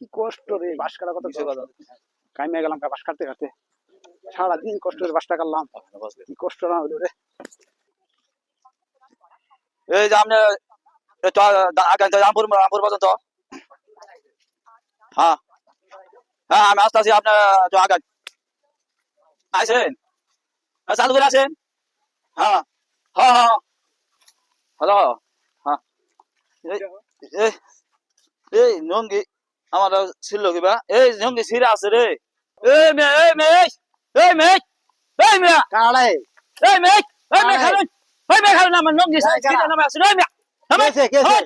কি কষ্ট রে বাস কাটা কত কামিয়ে গেলাম বাস কাটতে কাটতে। সারাদিন কষ্ট করে বাসটা কাটলাম। কি কষ্ট না হলো রে। এই যে আপনি রামপুর রামপুর পর্যন্ত। হ্যাঁ। হ্যাঁ আমি আসতে আছি আপনার তো আগান। আসেন হ্যাঁ, চালু করে আসেন। হ্যাঁ। হ্যাঁ হ্যাঁ। হ্যালো হ্যাঁ। এই- এই নঙ্গি আমার ছিল কিবা এই নঙ্গি সিরা আছে রে। এই মে এই মে এই মে এই মে কাড়াই এই মে এই মে। খাবেন এই মে খাবেন আমার নঙ্গি সিরা নামে আছে এই মে কেসে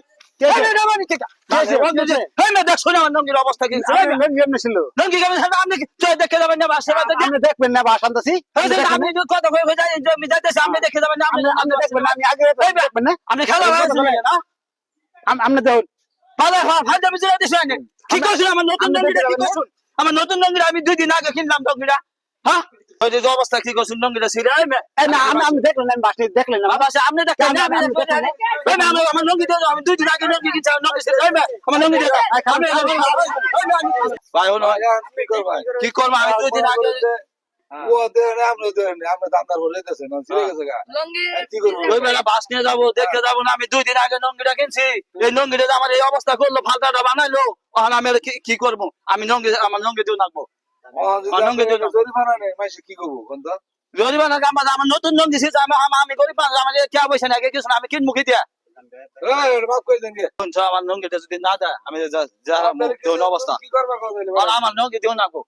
অবস্থা কি? দেখবেন না বাস আপনি কথা আমি যাইতেছি আপনি দেখে যাবেন না আপনি আপনি দেখবেন না। আপনি খেলা আপনি দেখুন ভালো যাবে জিরা দিছেন কি করছেন আমার নতুন নঙ্গিটা কি দেখতে আমার নতুন নঙ্গিটা আমি দুই দিন আগে কিনলাম নঙ্গিটা হ্যাঁ? ওই যে অবস্থা কি করছেন নঙ্গিটা না আমি দেখলেন না আমি দেখলেন না। বাসে আপনি দেখেন না, আমি না। আমার দুই দিন আগে নঙ্গি কিনছি নঙ্গি সিরা আমার নঙ্গি আমি- আমি- ভাই হলো কি করব? আমি দুই দিন আগে ওই বেলা বাস নিয়ে যাব দেখতে যাব না আমি দুই দিন আগে নঙ্গিটা কিনছি। এই নঙ্গিটা যে আমার এই অবস্থা করল ফালতাটা বানাইলো ওখানে আমি কি- কি করব? আমি নঙ্গি আমার নঙ্গি দিয়ে নাকবো। গরিব না আমার আমার নতুন নঙ্গি ছিল আমি আমি- আমি গরিব মানুষ, আমার কে পয়সা নাই কিছু না আমি কিনবো কি দিয়া? শুনছো আমার নঙ্গিটা যদি না দেয় আমি যা- অবস্থা। আমার নঙ্গি দিও না গো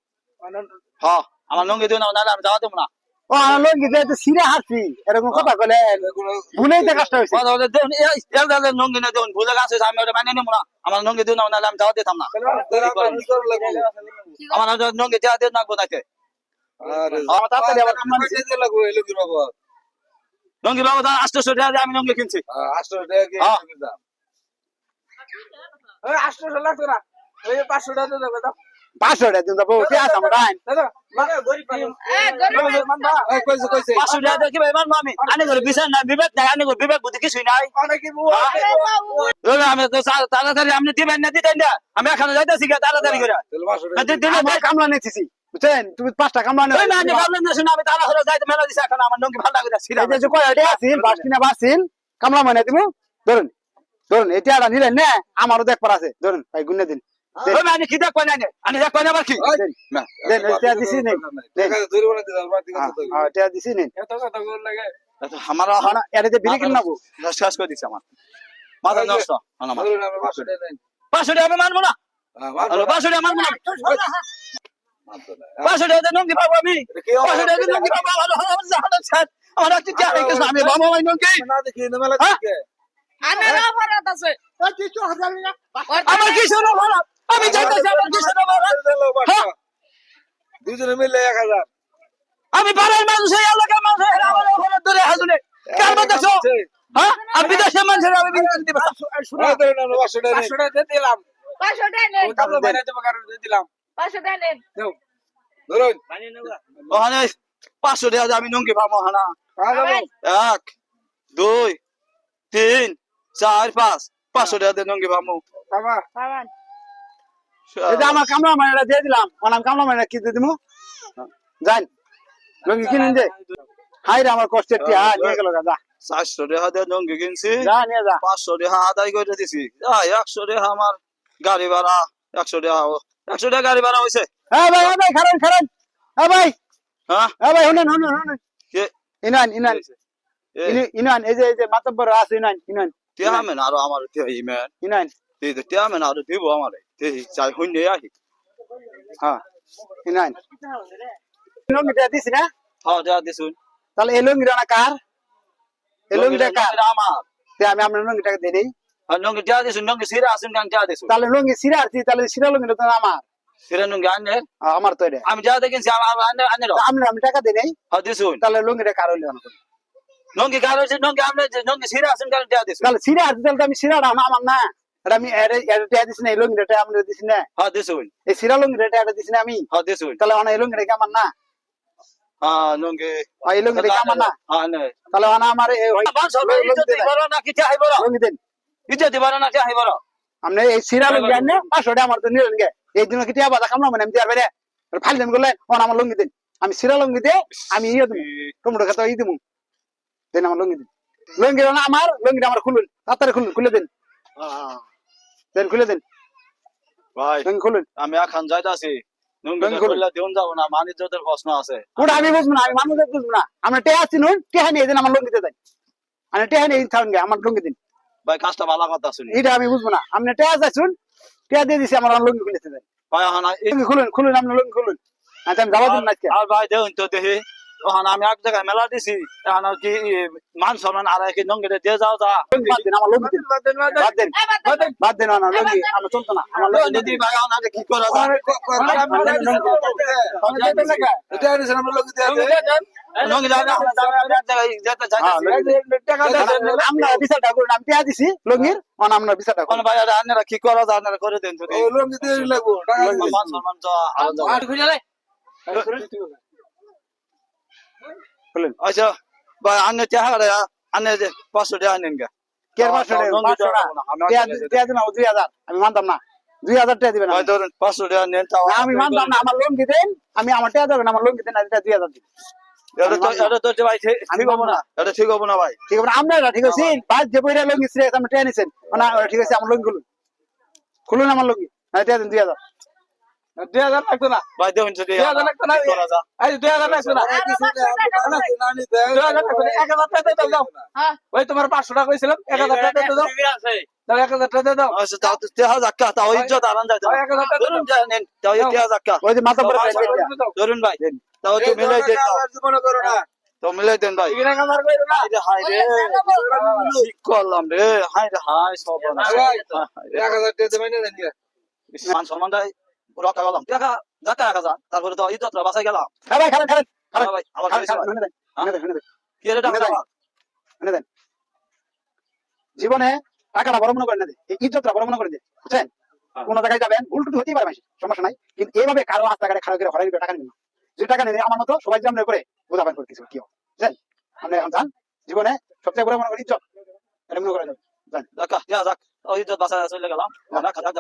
হ্যাঁ। আমার নঙ্গি দিও না নাহলে আমি যাওয়া দেবো না। ও আমার লঙ্গি দিয়ে তো সিরে হাসি এরকম কথা বলে হয়েছে। দেউন এই এই দাদা নঙ্গি না দেউন ভুলে গেছে আমি ওটা মানে নেব না। আমার নঙ্গি দিও না নাহলে আমি যাওয়া দিতাম না। আমার দেওয়া দিয়ে নাকবো বাবা আটশোশো টাকা আমি নঙ্গি কিনছি। পাঁচশো টাকা পাঁচশো কীভাবে মানবো আমি আনে করে বিচার নাই বিবেক নাই আনে করে বিবেক বুদ্ধি কিছুই নাই। ওই আমি তো চা- তাড়াতাড়ি আপনি দিবেন না দিতেন না। আমি এখানে যাইতেছি তাড়াতাড়ি করে। আমার কামলা নিতেছি বুঝছেন? তুমি পাঁচটা কামলা ওই না, আপনি ভাবলেন না, শুনে আমি তাড়াতাড়ি যাইতে মেলা দিছি এখন আমার নঙ্গি ভালো লাগে কয়টা আছিল বাস কিনা বাসছিল কামলা মানে দিব। ধরুন ধরুন এটা নিলেন না? আমারও দেখবার আছে। ধরুন ভাই গুনে দিন। আমি কি? দেখ পাই আমি দেখ পাই আবার কি দেন দেন এটা দিছি নেই এটা দিছি নেই আমার এটা যে বিলি কিনে নেব শেষ করে দিচ্ছে আমার। মাথা নষ্ট। পাঁচশো টাকা আমি মানবো না। পাঁচশো টাকা মানবো না। পাঁচশো টাকা নঙ্গি পাবো আমি। পাঁচশো টাকা নঙ্গি পাবো। ভালো ভালো ভালো ভালো স্যার আমার হচ্ছে কি আছে কিছু আমি বাবা ভাই নঙ্গি। আমার কিছু না। ভালো আমি যাইতেছি আমার কিছু না দুজনে মিললে এক হাজার। আমি পাড়ার মানুষ এই এলাকার মানুষ আমার ওখানে ধরে হাজুনে কার হ্যাঁ? আর বিদেশের মানুষের আমি বিদেশ দিবে পাঁচশো টাকা দিলাম ধরুন। ওখানে পাঁচশো টাকা দিয়ে আমি নঙ্গি পাবো হানা এক দুই তিন চার পাঁচ। পাঁচশো টাকা দিয়ে নঙ্গি পাবো। যে আমার কামলা দিয়ে দিলাম। আমার কামলা কি দিয়ে দিমু? যান লঙ্গি কিনেন যে। হাই রে আমার কষ্টের টিয়া। নিয়ে গেল যা। চারশো টাকা দিয়ে নঙ্গি কিনছি। যা নিয়ে যা। পাঁচশো টাকা আদায় করে দিছি। একশো টাকা আমার গাড়ি ভাড়া। একশো টাকা একশো টাকা গাড়ি ভাড়া হয়েছে। হ্যাঁ ভাই হ্যাঁ ভাই খারান খারান হ্যাঁ ভাই। হ্যাঁ? হ্যাঁ ভাই শুনেন শুনেন শুনেন। কে? ইনান ইনান। ইনান এই যে এই যে মাতব্বর আছে ইনান ইনান। টিয়ামেন আরও আমার ইমেন। ইনান। এই তো টিয়ামেন আরও দিব আমার এই চাই শূন্য আহি হ্যাঁ ইনান লঙ্গিটা দিস না হ্যাঁ যা দিছুন তাহলে এই লঙ্গিটা না কার এই লঙ্গিটা কার আমার তে আমি আপনার লঙ্গিটাকে দিয়ে দিই আর নঙ্গি যা দিছুন নঙ্গি সিরা আসুন কান যা দিছুন তাহলে লঙ্গি সিরা আরছি তাহলে সিরা লঙ্গিটা তো আমার সিরা নঙ্গি আনে আমার তো এটা আমি যা দেখিনছি আমার আনে আনে তা আমি আমি টাকা দিই নাই হ্যাঁ দিছুন তাহলে লঙ্গিটা কার হইল না নঙ্গি গাড়ি হয়েছে নঙ্গি আপনি যে সিরা আসুন কান যা দিছুন তাহলে সিরা আরছি তাহলে আমি আমার আমার না এটা আমি এটা এটা টিয়া দিছি না এই লঙ্গিটা আমি দিছি না। হ্যাঁ দিছুন এই সিরা লঙ্গিটা এটা দিছি না আমি। হ্যাঁ দিছুন তাহলে অনা এই আমার না? হ্যাঁ এই কি আমার না? হ্যাঁ নে তাহলে অনা আমার এই ওই বাস হবে লঙ্গি ইজ্জত দিবার না কি চাই বড় দেন। ইজ্জত দিবার না চাই বড় এই সিরা লুঙ্গি আনে পাঁচশো টাকা আমার তো নিলেন গে। এই দিন কি টিয়া বাদা কামলা মানে আমি দিয়ার বাইরে ফাইল দেন করলে ওন আমার লুঙ্গি দিন। আমি সিরা লুঙ্গি দিয়ে আমি ইয়ে খাতে ই দেন আমার লুঙ্গি দিন। লুঙ্গি না আমার লুঙ্গিটা আমার খুলুন। তাড়াতাড়ি খুলুন খুলে দিন। দেন খুলে দিন। ভাই লুঙ্গি খুলুন। আমি এখন দিন না মানিজ্যতের প্রশ্ন আছে। ওটা আমি বুঝব না আমি মানুষের বুঝব না। আমরা টেহা চিনুন টেহা নিয়ে দিন আমার লুঙ্গিতে দেন আমি টেহা নিয়ে থাকুন আমার লুঙ্গি দিন। ভাই কাজটা ভালো কথা শুনি এটা আমি বুঝব না। আপনি টেহা চাইছুন টেহা দিয়ে দিছি আমার লুঙ্গি খুলেতে দেন ভাই খুলুন খুলুন আপনি লুঙ্গি খুলুন। আচ্ছা আমি যাব দিন না আর ভাই দেখুন তো দেখি। আমি এক জায়গায় মেলা দিছি। এখন কি মান সম্মান আর কি নঙ্গিতে দিয়ে যাও যা। বাদ দিন আমার লুঙ্গি। দিন বাদ দেন। বাদ দেন। না লুঙ্গি আমার চলতো না। আমার লুঙ্গি। যদি ভাই এখন কি করা আমরা লোক নঙ্গি আমরা। আমরা আমি আমরা কি করা যায় করে দেন টাকা আচ্ছা আনে আনে পাঁচশো টাকা গা পাঁচশো টাকা টাকা আমি দিন দুই হাজার মানতাম না দুই হাজার টাকা দিবেন ভাই ধরুন পাঁচশো টাকা নেন না, আমি মানতাম না আমার দেন আমি আমার টেহা দেবেন আমার দুই হাজার দিন ঠিক হব না হব আছে আপনারা ঠিক আছে বাদ যে বইরা লুঙ্গি ছিঁড়ে আপনি নিছেন না ঠিক আছে আমার লুঙ্গি খুলুন খুলুন আমার লুঙ্গি না টেহা দিন দুই হাজার দুই হাজার লাগতো না। ভাই দেখুন দুই হাজার লাগতো না। কি করা যায়। এই দুই হাজার লাগতো না। পাঁচশো টাকা দাও। দুই হাজার টাকা দিলে এক হাজার টাকা দাও। হ্যাঁ। ওই তোমার পাঁচশো টাকা কইছিলাম। এক হাজার টাকা দিয়ে দাও। দাও এক হাজার টাকা দাও। আচ্ছা তাও তো তেহা যাক্কা তাও ইজ্জত আরান যায়। দাও, এক হাজার টাকা ধরুন তাও ওই যে মাথা পরে ভাই তাও একটু মিলাই দেন। তাও। করো না। তো মিলাই দেন ভাই। এখানে এক হাজার কইরো না। হাই রে ঠিক করলাম রে? হাই রে হাই সব টাকা দেবেন না মান সম্মান দেয় রক্ষা করলাম দেখা যাক্কা এক হাজার তারপরে তো বাঁচাই গেলাম হ্যাঁ ভাই ভাই কি রে দেন। জীবনে টাকাটা বড় মনে করেন না যে, বড় মনে করে দেন বুঝছেন কোন জায়গায় যাবেন ভুল টুটি হতেই পারে সমস্যা নাই কিন্তু এইভাবে কারও রাস্তাঘাটে খারাপ করে হরাই টাকা নেবেন যে টাকা নেবে আমার মতো সবাই যেমন করে বোঝাবেন করে কিছু কি বুঝছেন আপনি এখন যান জীবনে সবচেয়ে বড় মনে করেন ইজ্জত এটা মনে করেন যাক্কা যা যাক ও ইজ্জত বাঁচাই চলে গেলাম খাতা